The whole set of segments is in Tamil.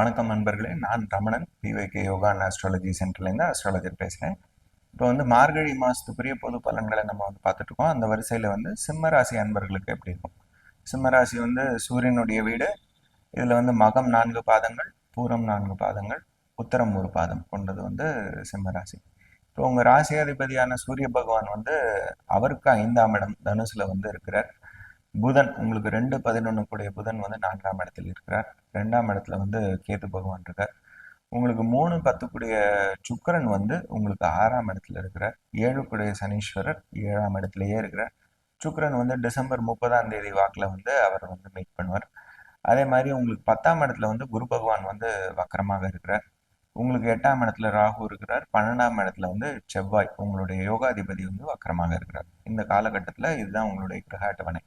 வணக்கம் நண்பர்களே. நான் Ramanan. PVK yoga and astrology சென்டர்லேருந்து ஆஸ்ட்ராலஜர் பேசுகிறேன் இப்போ வந்து மார்கழி மாதத்துக்குரிய பொது பலன்களை நம்ம வந்து பார்த்துட்டு இருக்கோம். அந்த வரிசையில் வந்து சிம்ம ராசி அன்பர்களுக்கு எப்படி இருக்கும்? சிம்ம ராசி வந்து சூரியனுடைய வீடு. இதில் வந்து மகம் நான்கு பாதங்கள் பூரம் நான்கு பாதங்கள் உத்தரம் ஒரு பாதம் கொண்டது வந்து சிம்ம ராசி. இப்போ உங்கள் ராசியாதிபதியான சூரிய பகவான் வந்து அவருக்கு ஐந்தாம் இடம் தனுசில் வந்து இருக்கிறார். புதன் உங்களுக்கு ரெண்டு பதினொன்று கூடிய புதன் வந்து நான்காம் இடத்தில் இருக்கிறார். ரெண்டாம் இடத்துல வந்து கேது பகவான் இருக்கார். உங்களுக்கு மூணு பத்துக்குடைய சுக்கரன் வந்து உங்களுக்கு ஆறாம் இடத்துல இருக்கிறார். ஏழுக்குடைய சனீஸ்வரர் ஏழாம் இடத்துலயே இருக்கிறார். சுக்கரன் வந்து டிசம்பர் முப்பதாம் தேதி வாக்கில் வந்து அவர் வந்து மீட் பண்ணுவார். அதே மாதிரி உங்களுக்கு பத்தாம் இடத்துல வந்து குரு பகவான் வந்து வக்கரமாக இருக்கிறார். உங்களுக்கு எட்டாம் இடத்துல ராகு இருக்கிறார். பன்னெண்டாம் இடத்துல வந்து செவ்வாய் உங்களுடைய யோகாதிபதி வந்து வக்கரமாக இருக்கிறார். இந்த காலகட்டத்தில் இதுதான் உங்களுடைய கிரக அட்டவணை.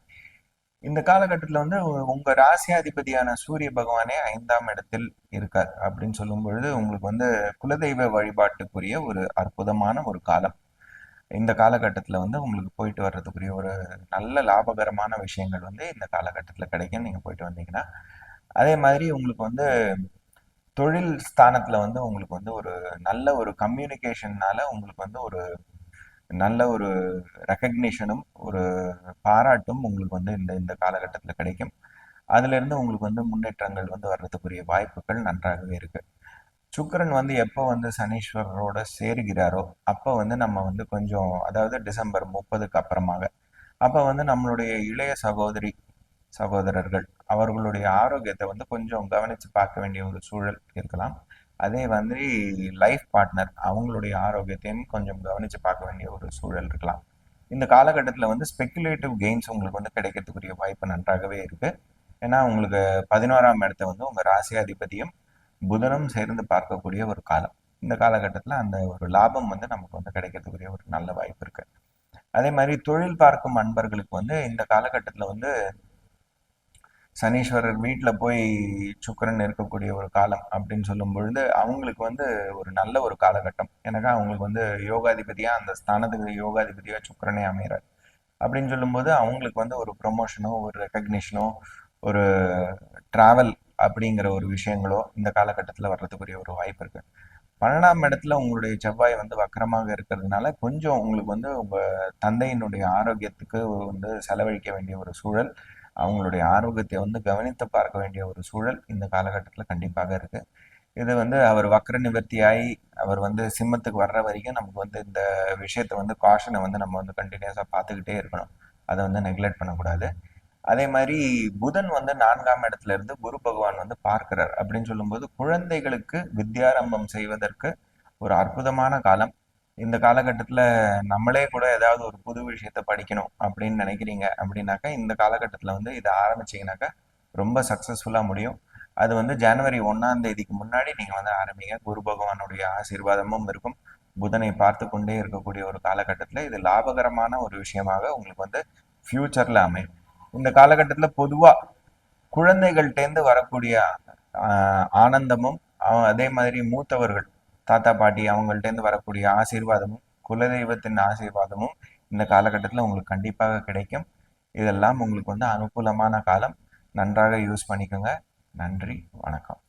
இந்த காலகட்டத்தில் வந்து உங்க ராசியாதிபதியான சூரிய பகவானே ஐந்தாம் இடத்தில் இருக்கார் அப்படின்னு சொல்லும் பொழுது உங்களுக்கு வந்து குலதெய்வ வழிபாட்டுக்குரிய ஒரு அற்புதமான ஒரு காலம். இந்த காலகட்டத்தில் வந்து உங்களுக்கு போயிட்டு வர்றதுக்குரிய ஒரு நல்ல லாபகரமான விஷயங்கள் வந்து இந்த காலகட்டத்தில் கிடைக்கும் நீங்கள் போயிட்டு வந்தீங்கன்னா அதே மாதிரி உங்களுக்கு வந்து தொழில் ஸ்தானத்தில் வந்து உங்களுக்கு வந்து ஒரு நல்ல ஒரு கம்யூனிகேஷன்னால உங்களுக்கு வந்து ஒரு நல்ல ஒரு ரெக்கக்னிஷனும் ஒரு பாராட்டும் உங்களுக்கு வந்து இந்த இந்த காலகட்டத்தில் கிடைக்கும். அதுலேருந்து உங்களுக்கு வந்து முன்னேற்றங்கள் வந்து வர்றதுக்குரிய வாய்ப்புகள் நன்றாகவே இருக்குது சுக்கரன் வந்து எப்போ வந்து சனீஸ்வரரோட சேருகிறாரோ அப்போ வந்து நம்ம வந்து கொஞ்சம் அதாவது டிசம்பர் முப்பதுக்கு அப்புறமாக அப்போ வந்து நம்மளுடைய இளைய சகோதரி சகோதரர்கள் அவர்களுடைய ஆரோக்கியத்தை வந்து கொஞ்சம் கவனித்து பார்க்க வேண்டிய ஒரு சூழல் இருக்கலாம். அதே மாதிரி லைஃப் பார்ட்னர் அவங்களுடைய ஆரோக்கியத்தையும் கொஞ்சம் கவனித்து பார்க்க வேண்டிய ஒரு சூழல் இருக்கலாம். இந்த காலகட்டத்தில் வந்து ஸ்பெக்குலேட்டிவ் கெயின்ஸ் உங்களுக்கு வந்து கிடைக்கிறதுக்குரிய வாய்ப்பு நன்றாகவே இருக்குது ஏன்னா உங்களுக்கு பதினோராம் இடத்த வந்து உங்கள் ராசியாதிபதியும் புதனும் சேர்ந்து பார்க்கக்கூடிய ஒரு காலம். இந்த காலகட்டத்தில் அந்த ஒரு லாபம் வந்து நமக்கு வந்து கிடைக்கிறதுக்குரிய ஒரு நல்ல வாய்ப்பு இருக்குது அதே மாதிரி தொழில் பார்க்கும் அன்பர்களுக்கு வந்து இந்த காலகட்டத்தில் வந்து சனீஸ்வரர் வீட்டில் போய் சுக்கரன் இருக்கக்கூடிய ஒரு காலம் அப்படின்னு சொல்லும் பொழுது அவங்களுக்கு வந்து ஒரு நல்ல ஒரு காலகட்டம். எனக்கு அவங்களுக்கு வந்து யோகாதிபதியாக அந்த ஸ்தானத்துக்கு யோகாதிபதியாக சுக்கரனே அமைகிறார். அப்படின்னு சொல்லும்போது அவங்களுக்கு வந்து ஒரு ப்ரொமோஷனோ ஒரு ரெக்கக்னிஷனோ ஒரு ட்ராவல் அப்படிங்கிற ஒரு விஷயங்களோ இந்த காலகட்டத்தில் வர்றதுக்குரிய ஒரு வாய்ப்பு இருக்குது பன்னெண்டாம் இடத்துல உங்களுடைய செவ்வாய் வந்து வக்கரமாக இருக்கிறதுனால கொஞ்சம் உங்களுக்கு வந்து உங்கள் தந்தையினுடைய ஆரோக்கியத்துக்கு வந்து செலவழிக்க வேண்டிய ஒரு சூழல் அவங்களுடைய ஆரோக்கியத்தை வந்து கவனித்து பார்க்க வேண்டிய ஒரு சூழல் இந்த காலகட்டத்தில் கண்டிப்பாக இருக்கு. இது வந்து அவர் வக்ர நிவர்த்தியாகி அவர் வந்து சிம்மத்துக்கு வர்ற வரைக்கும் நமக்கு வந்து இந்த விஷயத்தை வந்து காஷனை வந்து நம்ம வந்து கண்டினியூஸாக பார்த்துக்கிட்டே இருக்கணும். அதை வந்து நெக்லெக்ட் பண்ணக்கூடாது. அதே மாதிரி புதன் வந்து நான்காம் இடத்துல இருந்து குரு பகவான் வந்து பார்க்கிறார் அப்படின்னு சொல்லும்போது குழந்தைகளுக்கு வித்யாரம்பம் செய்வதற்கு ஒரு அற்புதமான காலம். இந்த காலகட்டத்தில் நம்மளே கூட ஏதாவது ஒரு புது விஷயத்த படிக்கணும் அப்படின்னு நினைக்கிறீங்க அப்படின்னாக்கா இந்த காலகட்டத்தில் வந்து இதை ஆரம்பிச்சிங்கனாக்கா ரொம்ப சக்ஸஸ்ஃபுல்லாக முடியும். அது வந்து ஜனவரி ஒன்றாம் தேதிக்கு முன்னாடி நீங்கள் வந்து ஆரம்பிங்க. குரு பகவானுடைய ஆசீர்வாதமும் இருக்கும். புதனை பார்த்து கொண்டே இருக்கக்கூடிய ஒரு காலகட்டத்தில் இது லாபகரமான ஒரு விஷயமாக உங்களுக்கு வந்து ஃப்யூச்சரில் அமையும். இந்த காலகட்டத்தில் பொதுவாக குழந்தைகள்கிட்டேருந்து வரக்கூடிய ஆனந்தமும் அதே மாதிரி மூத்தவர்கள் தாத்தா பாட்டி அவங்கள்ட்டேருந்து வரக்கூடிய ஆசீர்வாதமும் குலதெய்வத்தின் ஆசீர்வாதமும் இந்த காலகட்டத்தில் உங்களுக்கு கண்டிப்பாக கிடைக்கும். இதெல்லாம் உங்களுக்கு வந்து அனுகூலமான காலம். நன்றாக யூஸ் பண்ணிக்கோங்க. நன்றி. வணக்கம்.